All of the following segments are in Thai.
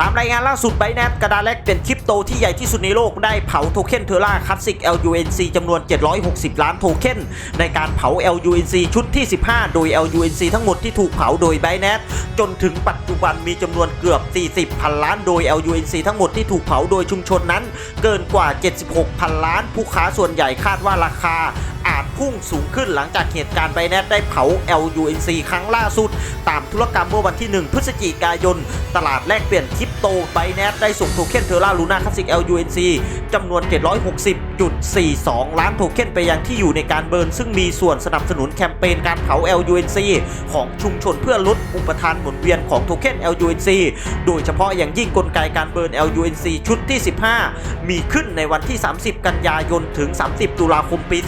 ตามรายงานล่าสุดไบแนทกระดาษแลกเปลี่ยนคริปโตที่ใหญ่ที่สุดในโลกได้เผาโทเค็นเทอร่าคลาสสิก LUNC จำนวน 760 ล้านโทเค็นในการเผา LUNC ชุดที่ 15 โดย LUNC ทั้งหมดที่ถูกเผาโดยไบแนทจนถึงปัจจุบันมีจำนวนเกือบ 40 พันล้านโดย LUNC ทั้งหมดที่ถูกเผาโดยชุมชนนั้น เกินกว่า 76 พันล้านผู้ค้าส่วนใหญ่คาดว่าราคา พุ่งสูงขึ้นหลังจากเหตุการณ์ไบแนทได้เผา LUNC ครั้งล่าสุด ตามธุรกรรมเมื่อวันที่ 1 พฤศจิกายน ตลาดแลกเปลี่ยนคริป โตไบแนทได้ส่งโทเค็นเทอร่าลูน่าคลาสสิก LUNC จำนวน 760.42 ล้านโทเค็นไปยังที่อยู่ในการเบิร์น ซึ่งมีส่วนสนับสนุนแคมเปญการเผา LUNC ของชุมชนเพื่อลดอุปทานหมุนเวียนของโทเค็น LUNC โดยเฉพาะอย่างยิ่งกลไกการเบิร์น LUNC ชุดที่ 15 มีขึ้นในวันที่ 30 กันยายนถึง 30 ตุลาคมปี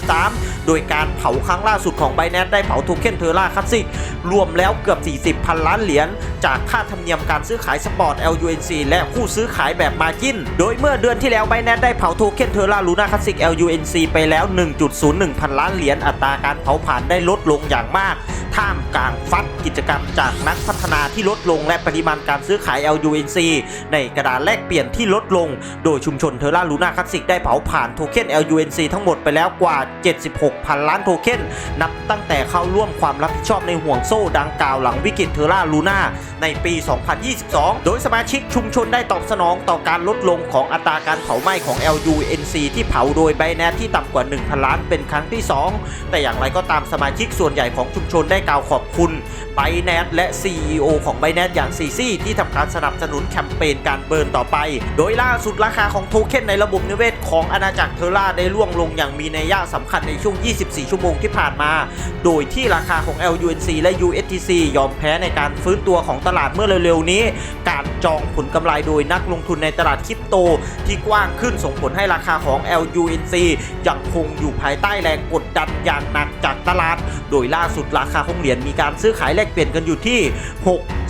2023 โดยการเผาครั้งล่าสุดของ b บ n a n c e ได้เผาโทเค็นเทอร่าคลาสสิกรวมแล้วเกือบ 40 พันล้านเหรียญจากค่าธรรมเนียมการซื้อขายสปอร์ต LUNC และผู้ซื้อขายแบบมาจินโดยเมื่อเดือนที่แล้ว b บ n a n c e ได้เผาโทเค็นเทอร่าลูน่าคลาสสิก LUNC ไปแล้ว 1.01 พันล้านเหรียญอัตราการเผาผ่านได้ลดลงอย่างมาก ท่ามกลางฟัดกิจกรรมจากนักพัฒนาที่ลดลงและปริมาณการซื้อขาย LUNC ในกระดาษแลกเปลี่ยนที่ลดลง โดยชุมชนเทอร่าลูน่าคลาสสิกได้เผาผ่านโทเค็น LUNC ทั้งหมดไปแล้วกว่า 76 พันล้านโทเค็นนับตั้งแต่เข้าร่วมความรับผิดชอบในห่วงโซ่ดังกล่าวหลังวิกฤตเทอร่าลูน่า ในปี 2022 โดยสมาชิกชุมชนได้ตอบสนองต่อการลดลงของอัตราการเผาไหม้ของ LUNC ที่เผาโดยไบแนทที่ต่ำกว่า 1,000 ล้านเป็นครั้งที่ 2 แต่อย่างไรก็ตามสมาชิกส่วนใหญ่ของชุมชนได้กล่าวขอบคุณไบแนทและ CEO ของไบแนทอย่างซีซี่ที่ทำการสนับสนุนแคมเปญการเบิร์นต่อไป โดยล่าสุดราคาของโทเค็นในระบบนิเวศของอาณาจักรเทอร่าได้ร่วงลงอย่างมีนัยยะสำคัญในช่วง 24 ชั่วโมงที่ผ่านมา โดยที่ราคาของ LUNC และ USTC ยอมแพ้ในการฟื้นตัวของตลาดเมื่อเร็วๆนี้ การจองผลกำไรโดยนักลงทุนในตลาดคริปโต ที่กว้างขึ้นส่งผลให้ราคาของ LUNC ยังคงอยู่ภายใต้แรงกดดันอย่างหนักจากตลาด โดยล่าสุดราคาของเหรียญมีการซื้อขายแลกเปลี่ยนกันอยู่ที่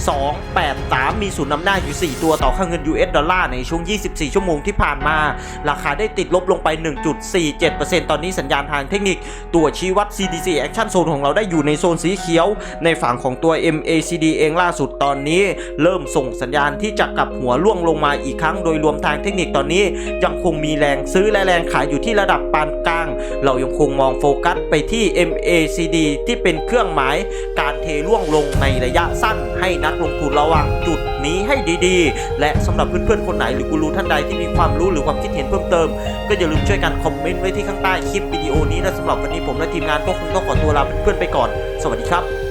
283 มีศูนย์นำหน้าอยู่ 4 ตัวต่อค่าเงิน US ดอลลาร์ในช่วง 24 ชั่วโมงที่ผ่านมา ราคาได้ติดลบลงไป 1.47%ตอนนี้สัญญาณทางเทคนิค ตัวชี้วัด CDC Action Zone ของเราได้อยู่ในโซนสีเขียว ในฝั่งของตัว MACD เองล่าสุดตอนนี้ เริ่มส่งสัญญาณที่จะกลับหัวล่วงลงมาอีกครั้ง โดยรวมทางเทคนิคตอนนี้ ยังคงมีแรงซื้อและแรงขายอยู่ที่ระดับปานกลาง เรายังคงมองโฟกัสไปที่ MACD ที่เป็นเครื่องหมาย การเทร่วงลงในระยะสั้นให้นักลงทุนระวังจุดนี้ให้ดีๆ และสำหรับเพื่อนๆคนไหนหรือกูรูท่านใดที่มีความรู้หรือความคิดเห็นเพิ่มเติม ก็อย่าลืมช่วยกันคอมเมนต์ไว้ที่ข้างใต้คลิปวิดีโอนี้นะสำหรับวันนี้ผมและทีมงานก็คงต้องขอตัวลาเพื่อนๆไปก่อน สวัสดีครับ